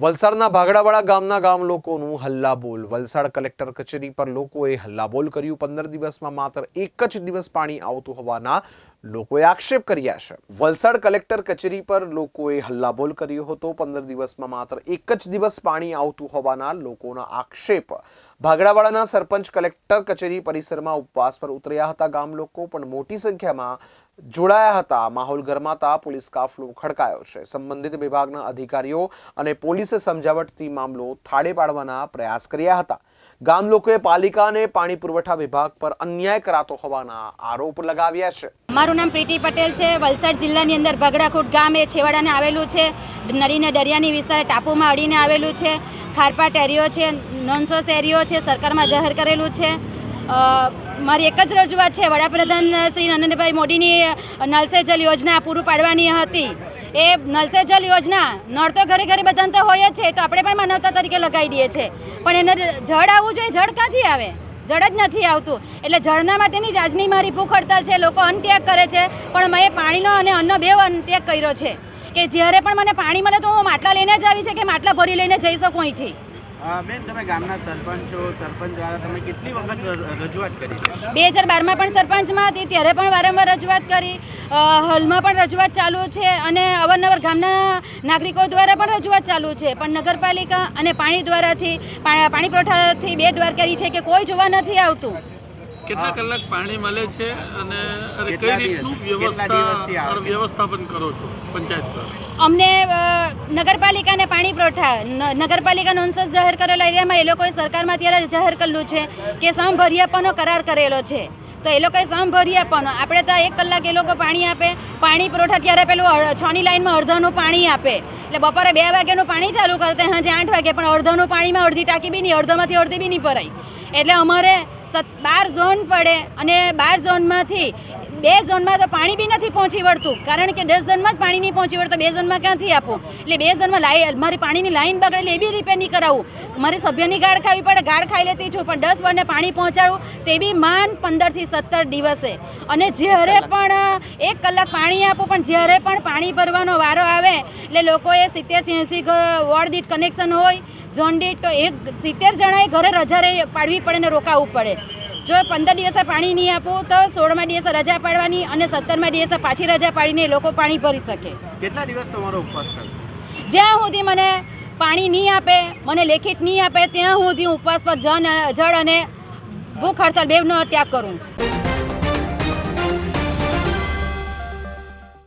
વલસાડના ભાગડાવાળા ગામના ગામ લોકોનું હલ્લાબોલ. વલસાડ કલેક્ટર કચેરી પર લોકોએ હલ્લાબોલ કર્યું. પંદર દિવસમાં માત્ર એક જ દિવસ પાણી આવતું હોવાના લોકોએ આક્ષેપ કર્યા છે. વલસાડ કલેક્ટર કચેરી પર લોકોએ હલ્લાબોલ કર્યો હતો. પંદર દિવસમાં માત્ર એક જ દિવસ પાણી આવતું હોવાના લોકોના આક્ષેપ. ભાગડાવાડાના સરપંચ કલેક્ટર કચેરી પરિસરમાં ઉપવાસ પર ઉતર્યા હતા. ગામ લોકો પણ મોટી સંખ્યામાં જોડાયા હતા. માહોલ ગરમાતા પોલીસ કાફલો ખડકાયો છે. સંબંધિત વિભાગના અધિકારીઓ અને પોલીસે સમજાવટથી મામલો થાળે પાડવાના પ્રયાસ કર્યા હતા. ગામ લોકોએ પાલિકા અને પાણી પુરવઠા વિભાગ પર અન્યાય કરાતો હોવાના આરોપ લગાવ્યા છે. મારું નામ પ્રીતિ પટેલ છે. વલસાડ જિલ્લાની અંદર ભગડાખૂટ ગામ એ છેવાડાને આવેલું છે. નદીને દરિયાની વિસ્તાર ટાપુમાં અડીને આવેલું છે. ખારપા ટેરીઓ છે નોનસોસ એરિયો છે, સરકારમાં જાહેર કરેલું છે. મારી એક જ રજૂઆત છે. વડાપ્રધાન શ્રી નરેન્દ્રભાઈ મોદીની નલ જલ યોજના પૂરું પાડવાની હતી. એ નલ જલ યોજના નળ તો ઘરે ઘરે બધાને તો હોય જ છે. તો આપણે પણ માનવતા તરીકે લગાવી દઈએ છીએ પણ એને જળ આવવું જોઈએ? જળ ક્યાંથી આવે? જળ જ નથી આવતું. એટલે જળના માટેની જ આજની મારી ભૂખ હડતાલ છે. લોકો અન્નત્યાગ કરે છે. પણ મેં પાણીનો અને અન્નનો બેવ અન્નત્યાગ કર્યો છે. કે જ્યારે પણ મને પાણી મળે તો હું માટલા લઈને જ આવી છે કે માટલા ભરી લઈને જઈ શકું અહીંથી? બેન તમે ગામના સરપંચ છો સરપંચ દ્વારા તમે કેટલી વખત રજૂઆત કરી બે હજાર બારમાં પણ સરપંચમાં હતી ત્યારે પણ વારંવાર રજૂઆત કરી. હાલમાં પણ રજૂઆત ચાલુ છે અને અવારનવાર ગામના નાગરિકો દ્વારા પણ રજૂઆત ચાલુ છે. પણ નગરપાલિકા અને પાણી દ્વારાથી પાણી પુરવઠાથી બે દ્વાર કરી છે કે કોઈ જોવા નથી આવતું. કેટલા કલાક પાણી મળે છે અને કઈ રીતનું દિવસ- કેટલા દિવસથી વ્યવસ્થા વ્યવસ્થાપન કરો છો પંચાયત દ્વારા? અમને નગરપાલિકાને પાણી પુરવઠા નગરપાલિકા નોનસન્સ જાહેર કરેલા એરિયામાં એ લોકોએ સરકારમાં ત્યારે જાહેર કરેલું છે કે સમભરિયાપણનો કરાર કરેલો છે. તો એ લોકોએ સમભરિયાપણો આપણે તો એક કલાક એ લોકો પાણી આપે, પાણી પુરવઠા ત્યારે પેલું છની લાઇનમાં અડધાનું પાણી આપે. એટલે બપોરે બે વાગ્યાનું પાણી ચાલુ કરતા હાજે આઠ વાગે, પણ અડધાનું પાણીમાં અડધી ટાંકી બી નહીં, અડધામાંથી અડધી બી નહીં ભરાય. એટલે અમારે બાર ઝોન પડે અને બાર ઝોનમાંથી બે ઝોનમાં તો પાણી બી નથી પહોંચી વળતું. કારણ કે દસ ઝોનમાં જ પાણી નહીં પહોંચી વળતું બે ઝોનમાં ક્યાંથી આપું? એટલે બે ઝોનમાં લાઈ મારી પાણીની લાઈન બગડેલી એ બી રિપેર નહીં કરાવું. મારી સભ્યની ગાળ ખાવી પડે ગાળ ખાઈ લેતી છું પણ દસ વરને પાણી પહોંચાડું તે બી માન પંદરથી સત્તર દિવસે. અને જ્યારે પણ એક કલાક પાણી આપું પણ જ્યારે પણ પાણી ભરવાનો વારો આવે એટલે લોકોએ સિત્તેરથી એંસી વોર્ડ દીઠ કનેક્શન હોય ઝોન દીઠ તો એક સિત્તેર જણાએ ઘરે રજા પાડવી પડે ને રોકાવવું પડે. જો પંદર દિવસે પાણી નહીં આપું તો સોળમા દિવસે રજા પાડવાની અને સત્તરમા દિવસે પાછી રજા પાડીને એ લોકો પાણી ભરી શકે. કેટલા દિવસ તમારો ઉપવાસ થશે જ્યાં સુધી મને પાણી નહીં આપે મને લેખિત નહીં આપે ત્યાં સુધી હું ઉપવાસ પર જન જળ અને ભૂખ હડતાલ બેવનો ત્યાગ કરું.